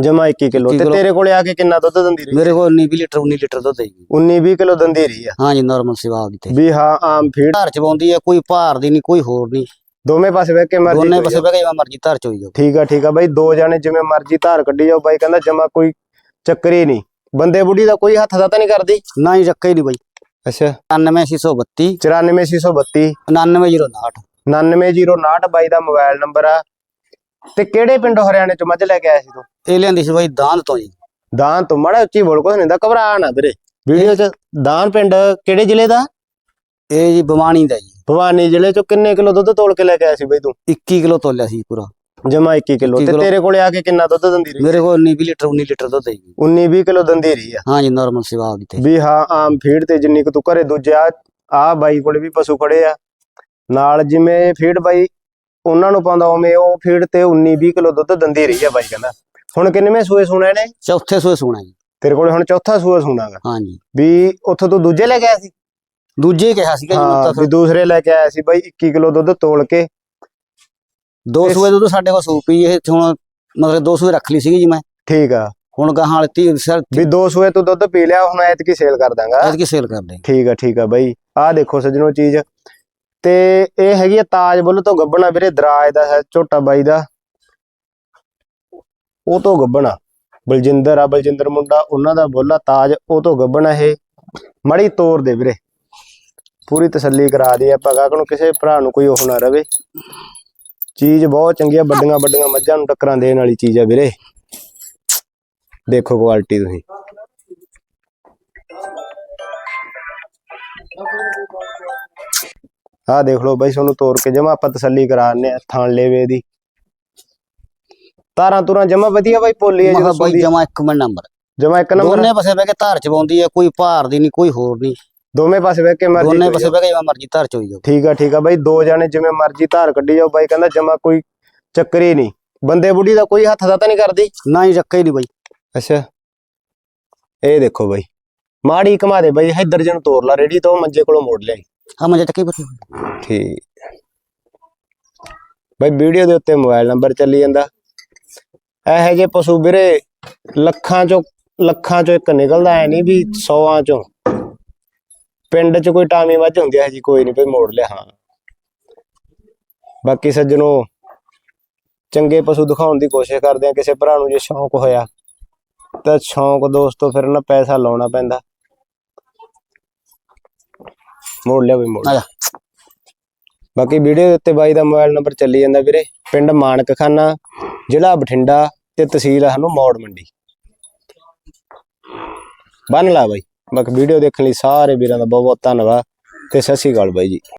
ਜਮਾ 21 ਕਿਲੋ। ਤੇ। ਤੇਰੇ ਕੋਲੇ ਆ ਕੇ ਕਿੰਨਾ ਦੁੱਧ ਦਿੰਦੀ ਰਹੀ? ਮੇਰੇ ਕੋਲ 19 ਲੀਟਰ 19 ਲੀਟਰ ਦੁੱਧ ਹੈ ਜੀ। 19 20 ਕਿਲੋ ਦਿੰਦੀ ਰਹੀ ਆ? ਹਾਂ ਜੀ ਨਾਰਮਲ ਸੇਵਾ ਆਪਦੀ ਤੇ। ਵੀ ਹਾਂ ਆਮ ਫੀਡ। ਧਾਰ ਚਵਾਉਂਦੀ ਹੈ ਕੋਈ ਭਾਰ ਦੀ ਨਹੀਂ ਕੋਈ ਹੋਰ ਨਹੀਂ। ਦੋਵੇਂ ਪਾਸੇ ਬਹਿ ਕੇ ਮਰਜ਼ੀ ਦੋਨੇ ਪਾਸੇ। ਬਹਿ ਕੇ ਜਿਵੇਂ ਮਰਜ਼ੀ ਧਾਰ ਚੋਈ ਜਾਓ। ਠੀਕ ਆ ਠੀਕ ਆ। ਬਾਈ ਦੋ ਜਾਣੇ ਜਿਵੇਂ ਮਰਜ਼ੀ ਧਾਰ ਕੱਢੀ ਜਾਓ। ਬਾਈ ਕਹਿੰਦਾ ਜਮਾ ਕੋਈ ਚੱਕਰ ਹੀ ਨਹੀਂ। ਬੰਦੇ ਬੁੱਢੀ ਦਾ ਕੋਈ ਹੱਥ ਦਾ ਤਾਂ ਨਹੀਂ ਕਰਦੀ? ਨਾ ਹੀ ਰੱਖੇ ਨਹੀਂ ਬਈ। ਅੱਛਾ। 99632 94632 99059 99059 ਬਾਈ ਦਾ ਮੋਬਾਈਲ ਨੰਬਰ ਆ। ਤੇ ਕਿਹੜੇ ਪਿੰਡੋਂ ਹਰਿਆਣੇ ਚੋਂ ਮੱਝ ਲੈ ਕੇ ਆਇਆ ਸੀ ਤੂੰ? ਇਹ ਲਿਆਂਦੀ ਸੀ ਬਈ ਦਾੰਦ ਤੋਂ ਜੀ। ਦਾਨ ਤੋਂ ਮਾੜਾ ਉੱਚੀ ਬੋਲ ਕੁਛ ਨਹੀਂ ਦਾ ਘਬਰਾ ਨਾ ਵੀਰੇ। ਵੀਡੀਓ ਚ ਦਾਨ ਪਿੰਡ ਕਿਹੜੇ ਜ਼ਿਲ੍ਹੇ ਦਾ? ਇਹ ਜੀ ਬਵਾਣੀ ਦਾ ਜੀ। ਭਵਾਨੀ ਜ਼ਿਲ੍ਹੇ ਚੋਂ ਕਿੰਨੇ ਕਿਲੋ ਦੁੱਧ ਤੋਲ ਕੇ ਲੈ ਕੇ ਆਇਆ ਸੀ ਬਈ ਤੂੰ? 21 ਕਿਲੋ ਤੋਲਿਆ ਸੀ ਪੂਰਾ। ਜਮਾ 21 ਕਿਲੋ 21 ਤੇ। ਤੇਰੇ ਕੋਲੇ ਆ ਕੇ ਕਿੰਨਾ ਦੁੱਧ ਦਿੰਦੀ ਰਹੀ? ਮੇਰੇ ਕੋਲ 19 ਲੀਟਰ 19 ਲੀਟਰ ਦੁੱਧ ਹੈ ਜੀ। 19 20 ਕਿਲੋ ਦਿੰਦੀ ਰਹੀ ਆ? ਹਾਂ ਜੀ ਨਾਰਮਲ ਸੇਵਾ ਆਪਦੀ ਤੇ ਵੀ ਹਾਂ ਆਮ ਫੀਡ ਤੇ ਜਿੰਨੀ ਕੁ ਤੂੰ ਘਰੇ ਦੂਜਾ ਆ ਬਾਈ ਕੋਲੇ ਵੀ ਪਸ਼ੂ ਖੜੇ ਆ। ਨਾਲ ਜਿਵੇਂ ਫੀਡ ਬਾਈ ਉਹਨਾਂ ਨੂੰ ਪਾਉਂਦਾ ਉਵੇਂ ਉਹ ਫੀਡ ਤੇ 19 20 ਕਿਲੋ ਦੁੱਧ ਦਿੰਦੀ ਰਹੀ ਆ ਬਾਈ ਕਹਿੰਦਾ। ਹੁਣ ਕਿੰਨੇਵੇਂ ਸੂਏ ਸੁਣੇ ਨੇ ਚੌਥੇ ਸੂਏ ਸੋਣਾ ਜੀ। ਤੇਰੇ ਕੋਲੇ ਹੁਣ ਚੌਥਾ ਸੂਆ ਸੁਣਾਗਾ ਹਾਂ ਜੀ ਵੀ ਉੱਥੋਂ ਤੂੰ ਦੂਜੇ ਲੈ ਕੇ ਆਇਆ ਸੀ? ਦੂਜੇ ਕਿਹਾ ਸੀਗਾ ਜੀ ਹਾਂ ਵੀ ਦੂਸਰੇ ਲੈ ਕੇ ਆਇਆ ਸੀ ਬਾਈ 21 ਕਿਲੋ ਦੁੱਧ ਤੋਲ ਕੇ। ਦੋ ਸੂਏ ਦੁੱਧ ਸਾਡੇ ਕੋਲ ਸੂਪੀ ਇਹ ਹੁਣ ਮਤਲਬ ਦੋ ਸੂਏ ਰੱਖ ਲਈ ਸੀਗੀ ਜੀ ਮੈਂ। ਠੀਕ ਆ। ਹੁਣ ਗਾਹਾਂ ਵਾਲੀ ਤੀ ਸਰ ਵੀ ਦੋ ਸੂਏ ਤੂੰ ਦੁੱਧ ਪੀ ਲਿਆ ਹੁਣ ਐਤਕੀ ਸੇਲ ਕਰ ਦਾਂਗਾ। ਐਤਕੀ ਸੇਲ ਕਰਦੇ ਠੀਕ ਆ ਠੀਕ ਆ ਬਾਈ। ਆਹ ਦੇਖੋ ਸੱਜਣੋ ਚੀਜ਼। ਤੇ ਇਹ ਹੈਗੀ ਆ ਤਾਜ ਬੁੱਲ ਤੋਂ ਗੱਬਣਾ ਵੀਰੇ, ਦਰਾਜ ਦਾ ਹੈ, ਝੋਟਾ ਬਾਈ ਦਾ। ਉਹ ਤੋਂ ਗੱਬਣਾ। ਬਲਜਿੰਦਰ ਆ, ਬਲਜਿੰਦਰ ਮੁੰਡਾ, ਉਹਨਾਂ ਦਾ ਬੁੱਲ ਆ, ਤਾਜ, ਉਹ ਤੋਂ ਗੱਬਣਾ ਇਹ। ਮੜੀ ਤੋਰ ਦੇ ਵੀਰੇ। ਪੂਰੀ ਤਸੱਲੀ ਕਰਾ ਦੇ ਆਪਾਂ, ਗਾਹਕ ਨੂੰ ਕਿਸੇ ਭਰਾ ਨੂੰ ਕੋਈ ਉਹ ਨਾ ਰਵੇ। ਚੀਜ਼ ਬਹੁਤ ਚੰਗੀ ਆ, ਵੱਡੀਆਂ ਵੱਡੀਆਂ ਮੱਝਾਂ ਨੂੰ ਟੱਕਰਾਂ ਦੇਣ ਵਾਲੀ ਚੀਜ਼ ਆ ਵੀਰੇ। ਦੇਖੋ ਕੁਆਲਿਟੀ ਤੁਸੀਂ। ਆਹ ਦੇਖ ਲਓ ਬਾਈ ਤੁਹਾਨੂੰ ਤੋੜ ਕੇ ਜਮਾ ਆਪਾਂ ਤਸੱਲੀ ਕਰਾਣੇ ਆ ਥਾਣ ਲੇਵੇ ਦੀ। ਤਾਰਾਂ ਤੁਰਾਂ ਜਮਾ ਵਧੀਆ ਬਾਈ ਪੋਲੀ ਜਦੋਂ ਬਾਈ ਜਮਾ ਇੱਕ ਮਿੰਟ ਨੰਬਰ। ਜਮਾ ਇੱਕ ਨੰਬਰ ਦੋਨੇ ਪਾਸੇ ਬਹਿ ਕੇ ਧਾਰ ਚਵਾਉਂਦੀ ਹੈ ਕੋਈ ਭਾਰ ਦੀ ਨਹੀਂ ਕੋਈ ਹੋਰ ਨਹੀਂ। ਦੋਵੇਂ ਪਾਸੇ ਬਹਿ ਕੇ ਮਰਜ਼ੀ ਦੋਨੇ ਪਾਸੇ। ਬਹਿ ਕੇ ਜਿਵੇਂ ਮਰਜ਼ੀ ਧਾਰ ਚੋਈ ਜਾਓ। ਠੀਕ ਆ ਠੀਕ ਆ ਬਾਈ ਦੋ ਜਾਣੇ ਜਿਵੇਂ ਮਰਜ਼ੀ ਧਾਰ ਕੱਢੀ ਜਾਓ। ਬਾਈ ਕਹਿੰਦਾ ਜਮਾ ਕੋਈ ਚੱਕਰ ਹੀ ਨਹੀਂ। ਬੰਦੇ ਬੁੱਢੀ ਦਾ ਕੋਈ ਹੱਥ ਦਾ ਤਾਂ ਨਹੀਂ ਕਰਦੀ? ਨਾ ਹੀ ਰੱਖੇ ਨਹੀਂ ਬਾਈ। ਅੱਛਾ। ਇਹ ਦੇਖੋ ਬਾਈ ਮਾੜੀ ਘਮਾ ਦੇ ਬਾਈ ਇੱਧਰ ਜਣ ਤੋਰ ਲਾ ਰੇੜੀ ਤੋਂ ਮੰਜੇ ਕੋਲੋਂ ਮੋੜ ਲਿਆਈ। ਹਾਂ ਮੈਂ ਚੱਕੀ ਬਤੀ ਠੀਕ। ਬਾਈ ਵੀਡੀਓ ਦੇ ਉੱਤੇ ਮੋਬਾਈਲ ਨੰਬਰ ਚੱਲੀ ਜਾਂਦਾ। ਇਹੋ ਜਿਹੇ ਪਸ਼ੂ ਵੀਰੇ, ਲੱਖਾਂ ਚੋਂ ਲੱਖਾਂ ਚੋਂ ਇੱਕ ਨਿਕਲਦਾ, ਐ ਨਹੀਂ ਵੀ 100ਾਂ ਚੋਂ। ਪਿੰਡ 'ਚ ਕੋਈ ਟਾਮੀ ਵੱਜ ਹੁੰਦੀ ਹੈ ਜੀ ਕੋਈ ਨਹੀਂ ਭਈ ਮੋੜ ਲਿਆ, ਹਾਂ। ਬਾਕੀ ਸੱਜਣੋ, ਚੰਗੇ ਪਸ਼ੂ ਦਿਖਾਉਣ ਦੀ ਕੋਸ਼ਿਸ਼ ਕਰਦੇ ਆ, ਕਿਸੇ ਭਰਾ ਨੂੰ ਜੇ ਸ਼ੌਂਕ ਹੋਇਆ, ਤਾਂ ਸ਼ੌਂਕ ਦੋਸਤੋ ਫਿਰ ਨਾ ਪੈਸਾ ਲਾਉਣਾ ਪੈਂਦਾ। ਮੋੜ ਲਿਆ ਬਈ ਮੋੜ। ਆ ਜਾ। ਬਾਕੀ ਵੀਡੀਓ ਦੇ ਉੱਤੇ ਬਾਈ ਦਾ ਮੋਬਾਈਲ ਨੰਬਰ ਚੱਲੀ ਜਾਂਦਾ ਵੀਰੇ। ਪਿੰਡ ਮਾਨਕ ਖਾਨਾ ਜ਼ਿਲ੍ਹਾ ਬਠਿੰਡਾ ਤੇ ਤਹਿਸੀਲ ਆ ਸਾਨੂੰ ਮੌੜ ਮੰਡੀ। ਬੰਨ ਲਾ ਬਾਈ। ਬਾਕੀ ਵੀਡੀਓ ਦੇਖਣ ਲਈ ਸਾਰੇ ਵੀਰਾਂ ਦਾ ਬਹੁਤ ਬਹੁਤ ਧੰਨਵਾਦ ਤੇ ਸਤਿ ਸ਼੍ਰੀ ਅਕਾਲ ਬਾਈ ਜੀ।